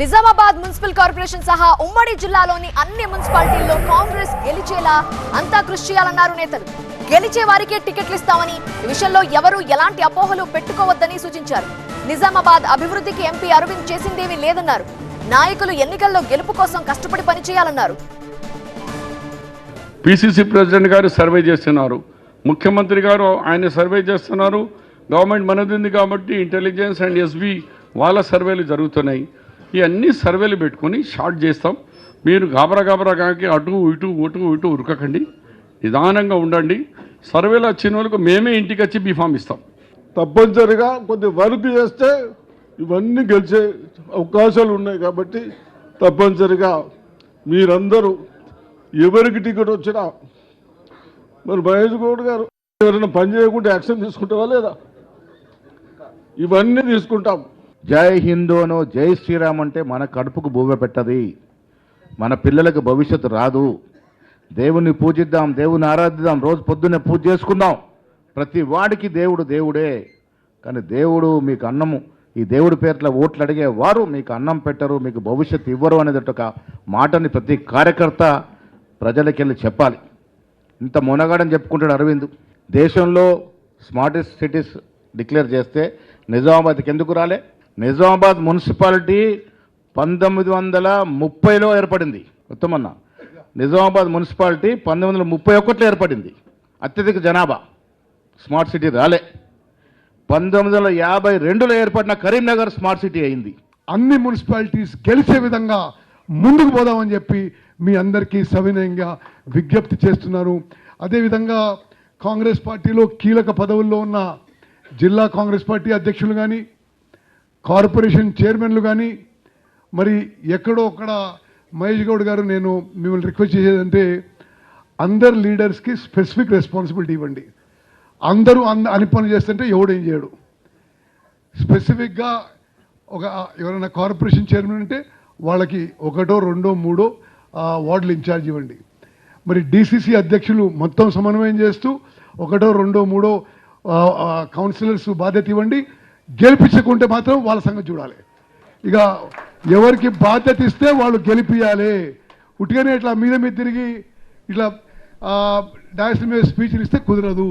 Nizamabad municipal corporation సహా ఉమ్మడి జిల్లాలోని అన్ని మున్సిపాలిటీల్లో కాంగ్రెస్ గెలిచేలా అంతా కృషి చేయాలన్నారు నేతలు. గెలిచే వారికే టికెట్లు ఇస్తామని ఈ విషయంలో ఎవరూ ఎలాంటి అపోహలు పెట్టుకోవద్దని సూచించారు. నిజామాబాద్ అభివృద్ధికి ఎంపీ అరవింద్ చేసిందేమీ లేదన్నారు. నాయకులు ఎన్నికల్లో గెలుపు కోసం కష్టపడి పనిచేయాలన్నారు. పిసిసి ప్రెసిడెంట్ గారు సర్వే చేస్తున్నారు. ముఖ్యమంత్రి గారు ఆయన సర్వే చేస్తున్నారు. గవర్నమెంట్ మనదింది కాబట్టి ఇంటెలిజెన్స్ అండ్ ఎస్బీ వాళ్ళ సర్వేలు జరుగుతున్నాయి. ఇవన్నీ సర్వేలు పెట్టుకొని షార్ట్ చేస్తాం. మీరు గాబరా గాబరా కాకి అటు ఇటు ఇటు ఇటు ఉరకకండి. నిదానంగా ఉండండి. సర్వేలు వచ్చిన వాళ్ళకు మేమే ఇంటికి వచ్చి బీఫామ్ ఇస్తాం. తప్పనిసరిగా కొద్ది వర్క్ చేస్తే ఇవన్నీ గెలిచే అవకాశాలు ఉన్నాయి కాబట్టి తప్పనిసరిగా మీరందరూ ఎవరికి టికెట్ వచ్చినా మరి మహేష్ గౌడ్ గారు ఎవరైనా పని చేయకుండా యాక్షన్ తీసుకుంటావా లేదా? ఇవన్నీ తీసుకుంటాం. జై హిందూను జై శ్రీరామ్ అంటే మన కడుపుకు బూవ పెట్టది. మన పిల్లలకు భవిష్యత్తు రాదు. దేవుణ్ణి పూజిద్దాం దేవుని ఆరాధిద్దాం. రోజు పొద్దున్నే పూజ చేసుకుందాం. ప్రతి వాడికి దేవుడు దేవుడే. కానీ దేవుడు మీకు అన్నము. ఈ దేవుడి పేర్ల ఓట్లు అడిగే వారు మీకు అన్నం పెట్టరు మీకు భవిష్యత్తు ఇవ్వరు అనేది ఒక మాటని ప్రతి కార్యకర్త ప్రజలకెళ్ళి చెప్పాలి. ఇంత మొనగాడని చెప్పుకుంటాడు అరవింద్. దేశంలో స్మార్టెస్ట్ సిటీస్ డిక్లేర్ చేస్తే నిజామాబాద్కి ఎందుకు రాలే? నిజామాబాద్ మున్సిపాలిటీ పంతొమ్మిది వందల ముప్పైలో ఏర్పడింది. ఉత్తమన్న. నిజామాబాద్ మున్సిపాలిటీ పంతొమ్మిది వందల ముప్పై ఒకటిలో ఏర్పడింది. అత్యధిక జనాభా. స్మార్ట్ సిటీ రాలే. పంతొమ్మిది వందల యాభై రెండులో ఏర్పడిన కరీంనగర్ స్మార్ట్ సిటీ అయింది. అన్ని మున్సిపాలిటీస్ గెలిచే విధంగా ముందుకు పోదామని చెప్పి మీ అందరికీ సవినయంగా విజ్ఞప్తి చేస్తున్నారు. అదేవిధంగా కాంగ్రెస్ పార్టీలో కీలక పదవుల్లో ఉన్న జిల్లా కాంగ్రెస్ పార్టీ అధ్యక్షులు కానీ కార్పొరేషన్ చైర్మన్లు కానీ మరి ఎక్కడో అక్కడ మహేష్ గౌడ్ గారు నేను మిమ్మల్ని రిక్వెస్ట్ చేసేదంటే అందరు లీడర్స్కి స్పెసిఫిక్ రెస్పాన్సిబిలిటీ ఇవ్వండి. అందరూ అంద అని పని చేస్తుంటే ఎవడేం చేయడు. స్పెసిఫిక్గా ఒక ఎవరైనా కార్పొరేషన్ చైర్మన్ అంటే వాళ్ళకి ఒకటో రెండో మూడో వార్డులు ఇన్ఛార్జ్ ఇవ్వండి. మరి డిసిసి అధ్యక్షులు మొత్తం సమన్వయం చేస్తూ ఒకటో రెండో మూడో కౌన్సిలర్స్ బాధ్యత ఇవ్వండి. గెలిపించకుంటే మాత్రం వాళ్ళ సంగతి చూడాలి. ఇక ఎవరికి బాధ్యత ఇస్తే వాళ్ళు గెలిపించాలి ఉట్టిగానే ఇట్లా మీద మీద తిరిగి ఇట్లా డాన్స్ మీద స్పీచ్లు ఇస్తే కుదరదు.